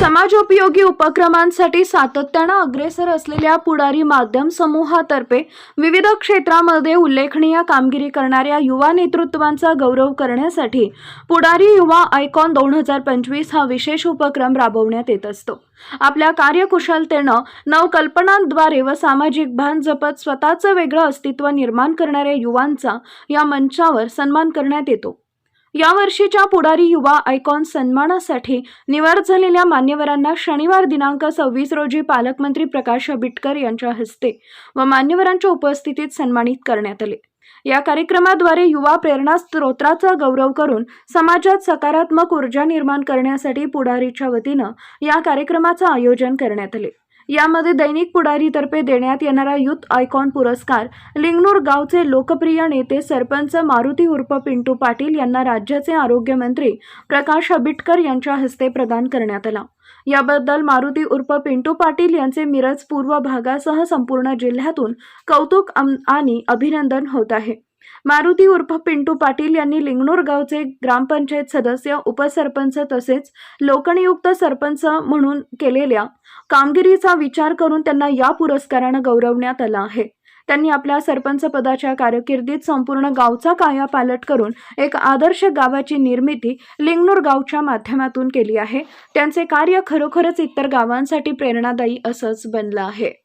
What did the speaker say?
समाजोपयोगी उपक्रमांसाठी सातत्यानं अग्रेसर असलेल्या पुढारी माध्यम समूहातर्फे विविध क्षेत्रामध्ये उल्लेखनीय कामगिरी करणाऱ्या युवा नेतृत्वांचा गौरव करण्यासाठी पुढारी युवा आयकॉन दोन हजार पंचवीस हा विशेष उपक्रम राबवण्यात येत असतो. आपल्या कार्यकुशलतेनं नवकल्पनांद्वारे व सामाजिक भान जपत स्वतःचं वेगळं अस्तित्व निर्माण करणाऱ्या युवांचा या मंचावर सन्मान करण्यात येतो. यावर्षीच्या पुढारी युवा आयकॉन सन्मानासाठी निवड झालेल्या मान्यवरांना शनिवार दिनांक सव्वीस रोजी पालकमंत्री प्रकाश आंबेडकर यांच्या हस्ते व मान्यवरांच्या उपस्थितीत सन्मानित करण्यात आले. या कार्यक्रमाद्वारे युवा प्रेरणा स्त्रोत्राचा गौरव करून समाजात सकारात्मक ऊर्जा निर्माण करण्यासाठी पुढारीच्या वतीनं या कार्यक्रमाचं आयोजन करण्यात आले. यामध्ये दैनिक पुढारीतर्फे देण्यात येणारा युथ आयकॉन पुरस्कार लिंगनूर गावचे लोकप्रिय नेते सरपंच मारुती उर्फ पिंटू पाटील यांना राज्याचे आरोग्यमंत्री प्रकाश आंबेडकर यांच्या हस्ते प्रदान करण्यात आला. याबद्दल मारुती उर्फ पिंटू पाटील यांचे मिरज पूर्व भागासह संपूर्ण जिल्ह्यातून कौतुक आणि अभिनंदन होत आहे. मारुती उर्फ पिंटू पाटील यांनी लिंगणूर गावचे ग्रामपंचायत सदस्य उपसरपंच तसेच लोकनियुक्त सरपंच म्हणून केलेल्या कामगिरीचा विचार करून त्यांना या पुरस्कारानं गौरवण्यात आलं आहे. त्यांनी आपल्या सरपंच पदाच्या कारकिर्दीत संपूर्ण गावचा कायापालट करून एक आदर्श गावाची निर्मिती लिंगणूर गावच्या माध्यमातून केली आहे. त्यांचे कार्य खरोखरच इतर गावांसाठी प्रेरणादायी असंच बनलं आहे.